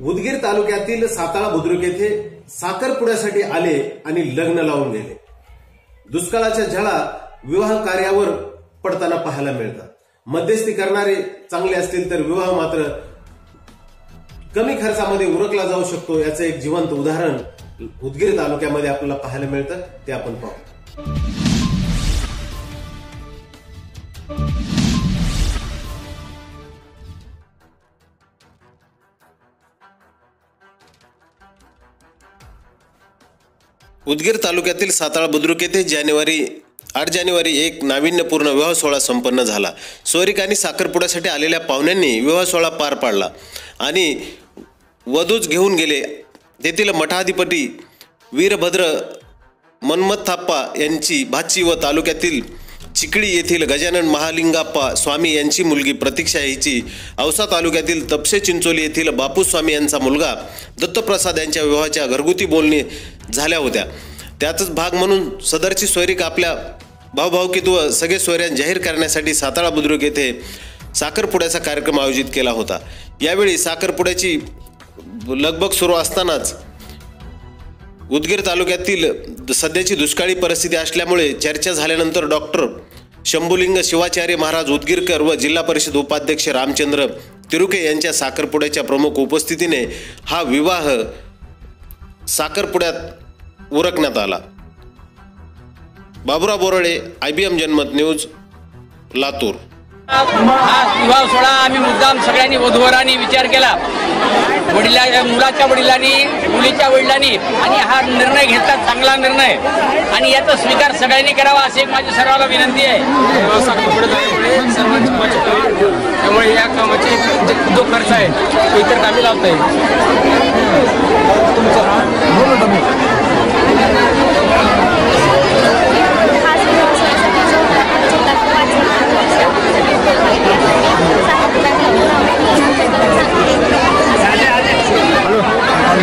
उदगीर तालुक्यातील साताळा बुद्रुक येथे साखरपुड्यासाठी आले आणि लग्न लावून गेले. दुष्काळाच्या झळा विवाह कार्यावर पडताना पाहायला मिळतात. मध्यस्थी करणारे चांगले असतील तर विवाह मात्र कमी खर्चामध्ये उरकला जाऊ शकतो याचं एक जिवंत उदाहरण उदगीर तालुक्यामध्ये आपल्याला पाहायला मिळतं ते आपण पाहू. उदगीर तालुक्यातील साताळा बुद्रुक येथे जानेवारी आठ जानेवारी एक नाविन्यपूर्ण विवाह सोहळा संपन्न झाला. सोयरिक आणि साखरपुड्यासाठी आलेल्या पाहुण्यांनी विवाह सोहळा पार पाडला आणि वधूच घेऊन गेले. तेथील मठाधिपती वीरभद्र मन्मथ थाप्पा यांची भाची व तालुक्यातील चिकडी येथील गजानन महालिंगाप्पा स्वामी यांची मुलगी प्रतीक्षा हिची औसा तालुक्यातील तपसे चिंचोली येथील बापूस्वामी यांचा मुलगा दत्तप्रसाद यांच्या विवाहाच्या घरगुती बोलणी झाल्या होत्या. त्यातच भाग म्हणून सदरची सोयरीक आपल्या भावभावकीत व सगळे सोयऱ्यां जाहीर करण्यासाठी सातारा बुद्रुक येथे साखरपुड्याचा कार्यक्रम आयोजित केला होता. यावेळी साखरपुड्याची लगबग सुरू असतानाच उदगीर तालुक्यातील सध्याची दुष्काळी परिस्थिती असल्यामुळे चर्चा झाल्यानंतर डॉक्टर शंभुलिंग शिवाचार्य महाराज उदगीरकर व जिल्हा परिषद उपाध्यक्ष रामचंद्र तिरुके यांच्या साखरपुड्याच्या प्रमुख उपस्थितीने हा विवाह साखरपुड्यात उरकण्यात आला. Baburao Borde I B M Janmat news Latur. हा विवाह सोहळा आम्ही मुद्दाम सगळ्यांनी वधूवरांनी विचार केला. वडिला मुलाच्या वडिलांनी मुलीच्या वडिलांनी आणि हा निर्णय घेतला चांगला निर्णय. आणि याचा स्वीकार सगळ्यांनी करावा अशी एक माझी सर्वांना विनंती आहे. सर्वांची होईल त्यामुळे या कामाचे जे जो खर्च आहे तो इतर कामी लावता येईल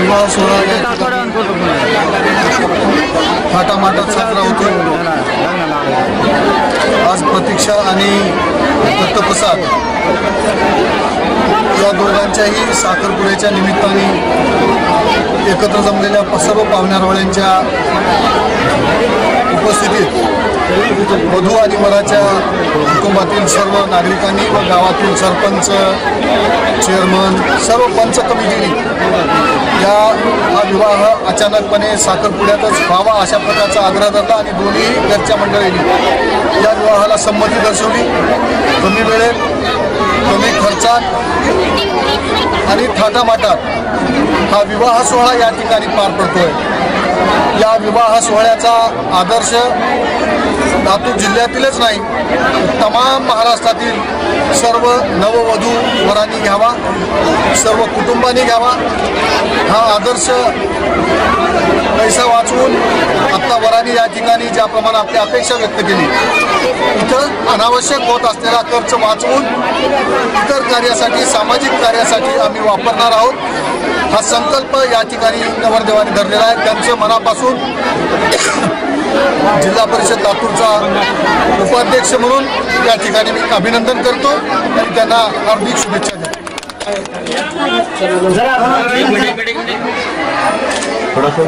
सोहळा सोळा थाटामाटात साजरा होतो आज प्रतीक्षा आणि दत्तप्रसाद या दोघांच्याही साखरपुड्याच्या निमित्ताने एकत्र जमलेल्या सर्व पाहुण्यारवाड्यांच्या उपस्थितीत वधू आणि वराच्या कुटुंबातील सर्व नागरिकांनी व गावातील सरपंच चेअरमन सर्व पंच कमिटीने या हा विवाह अचानकपणे साखरपुड्यातच व्हावा अशा प्रकारचा आग्रह धरला आणि दोन्ही घरच्या मंडळींनी या विवाहाला संमती दर्शवली. कमी वेळेत कमी खर्चात आणि थाटामाटात हा विवाह सोहळा या ठिकाणी पार पडतोय. या विवाह सोहळ्याचा आदर्श लातूर जिल्ह्यातीलच नाही तमाम महाराष्ट्रातील सर्व नववधू वरांनी घ्यावा सर्व कुटुंबांनी घ्यावा. हा आदर्श पैसा वाचवून आत्ता वरांनी या ठिकाणी ज्याप्रमाणे आपली अपेक्षा व्यक्त केली इथं अनावश्यक होत असलेला खर्च वाचवून इतर कार्यासाठी सामाजिक कार्यासाठी आम्ही वापरणार आहोत. हा संकल्प या ठिकाणी नवरदेवाने धरलेला आहे. त्यांचं मनापासून जिल्हा परिषद लातूरचा उपाध्यक्ष म्हणून या ठिकाणी मी अभिनंदन करतो आणि त्यांना हार्दिक शुभेच्छा देतो. थोडंसं.